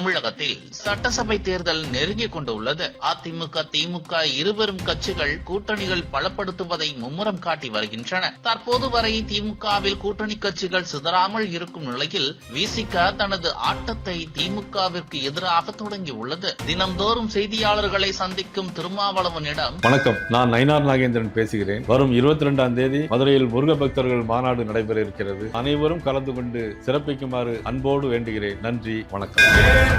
தமிழகத்தில் சட்டசபை தேர்தல் நெருங்கிக் கொண்டுள்ளது. அதிமுக திமுக இருவரும் கட்சிகள் கூட்டணிகள் பலப்படுத்துவதை மும்முரம் காட்டி வருகின்றன. தற்போது வரை திமுகவில் கூட்டணி கட்சிகள் சிதறாமல் இருக்கும் நிலையில் விசிக தனது ஆட்டத்தை திமுகவிற்கு எதிராக தொடங்கியுள்ளது. தினம்தோறும் செய்தியாளர்களை சந்திக்கும் திருமாவளவனிடம் வணக்கம். நான் நயனார் நாகேந்திரன் பேசுகிறேன். வரும் இருபத்தி இரண்டாம் தேதி மதுரையில் முருக பக்தர்கள் மாநாடு நடைபெற இருக்கிறது. அனைவரும் கலந்து கொண்டு சிறப்பிக்குமாறு அன்போடு வேண்டுகிறேன். நன்றி. வணக்கம்.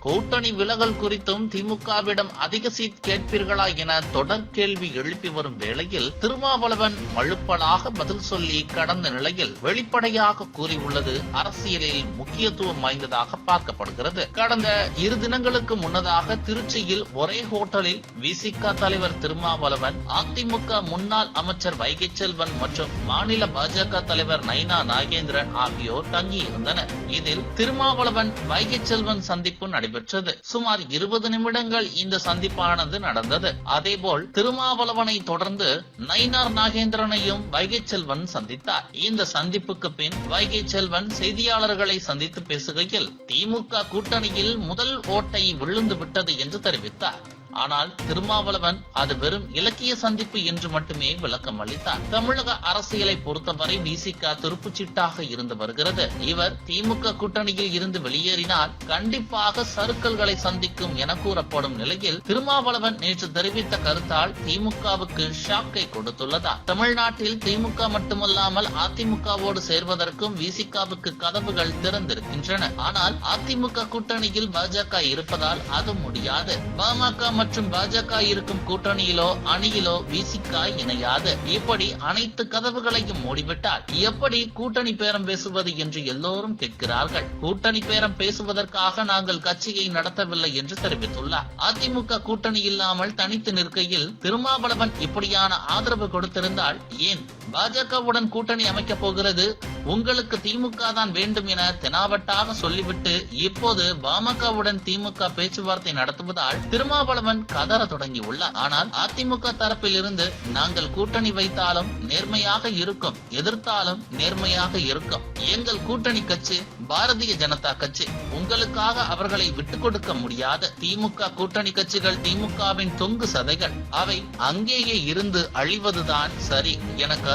கூட்டணி விலகல் குறித்தும் திமுகவிடம் அதிக சீட் கேட்பீர்களா என தொடர் கேள்வி எழுப்பி வரும் வேளையில் திருமாவளவன் மழுப்பலாக பதில் சொல்லி கடந்த நிலையில் வெளிப்படையாக கூறியுள்ளது. அரசியலில் முக்கியத்துவம் வாய்ந்ததாக பார்க்கப்படுகிறது. கடந்த இரு தினங்களுக்கு முன்னதாக திருச்சியில் ஒரே ஹோட்டலில் விசிக தலைவர் திருமாவளவன் அதிமுக முன்னாள் அமைச்சர் வைகை செல்வன் மற்றும் மாநில பாஜக தலைவர் நைனா நாகேந்திரன் ஆகியோர் தங்கியிருந்தனர். இதில் திருமாவளவன் வைகை செல்வன் சந்திப்பு நடைபெற்றது. சுமார் இருபது நிமிடங்கள் இந்த சந்திப்பானது நடந்தது. அதேபோல் திருமாவளவனை தொடர்ந்து நயினார் நாகேந்திரனையும் வைகை செல்வன் சந்தித்தார். இந்த சந்திப்புக்கு பின் வைகை செல்வன் செய்தியாளர்களை சந்தித்து பேசுகையில் திமுக கூட்டணியில் முதல் ஓட்டை விழுந்து விட்டது என்று தெரிவித்தார். ஆனால் திருமாவளவன் அது வெறும் இலக்கிய சந்திப்பு என்று மட்டுமே விளக்கம் அளித்தார் தமிழக அரசியலை பொறுத்தவரை விசிக துருப்புச்சீட்டாக இருந்து வருகிறது. இவர் திமுக கூட்டணியில் இருந்து வெளியேறினால் கண்டிப்பாக சருக்கல்களை சந்திக்கும் என கூறப்படும் நிலையில் திருமாவளவன் நேற்று தெரிவித்த கருத்தால் திமுகவுக்கு ஷாக்கை கொடுத்துள்ளதா தமிழ்நாட்டில் திமுக மட்டுமல்லாமல் அதிமுகவோடு சேர்வதற்கும் விசிகாவுக்கு கதவுகள் திறந்திருக்கின்றன. ஆனால் அதிமுக கூட்டணியில் பாஜக இருப்பதால் அது முடியாது. பாமக மற்றும் பாஜக இருக்கும் கூட்டணியிலோ அணியிலோ விசிகா இணையாது. இப்படி அனைத்து கதவுகளையும் மூடிவிட்டால் எப்படி கூட்டணி பேரம் பேசுவது என்று எல்லோரும் கேட்கிறார்கள். கூட்டணி பேரம் பேசுவதற்காக நாங்கள் கட்சியை நடத்தவில்லை என்று தெரிவித்துள்ளார். அதிமுக கூட்டணி இல்லாமல் தனித்து நிற்கையில் திருமாவளவன் இப்படியான ஆதரவு கொடுத்திருந்தால் ஏன்? பாஜகவுடன் கூட்டணி அமைக்கப் போகிறது. உங்களுக்கு திமுக தான் வேண்டும் என தெனாவட்டாக சொல்லிவிட்டு இப்போது பாமகவுடன் திமுக பேச்சுவார்த்தை நடத்துவதால் திருமாவளவன் கதற தொடங்கியுள்ளார். ஆனால் அதிமுக தரப்பில் இருந்து நாங்கள் கூட்டணி வைத்தாலும் நேர்மையாக இருக்கும் எதிர்த்தாலும் நேர்மையாக இருக்கும். எங்கள் கூட்டணி கட்சி பாரதிய ஜனதா கட்சி. உங்களுக்காக அவர்களை விட்டுக் கொடுக்க முடியாது திமுக கூட்டணி கட்சிகள் திமுகவின் தொங்கு சதைகள். அவை அங்கேயே இருந்து அழிவதுதான் சரி. என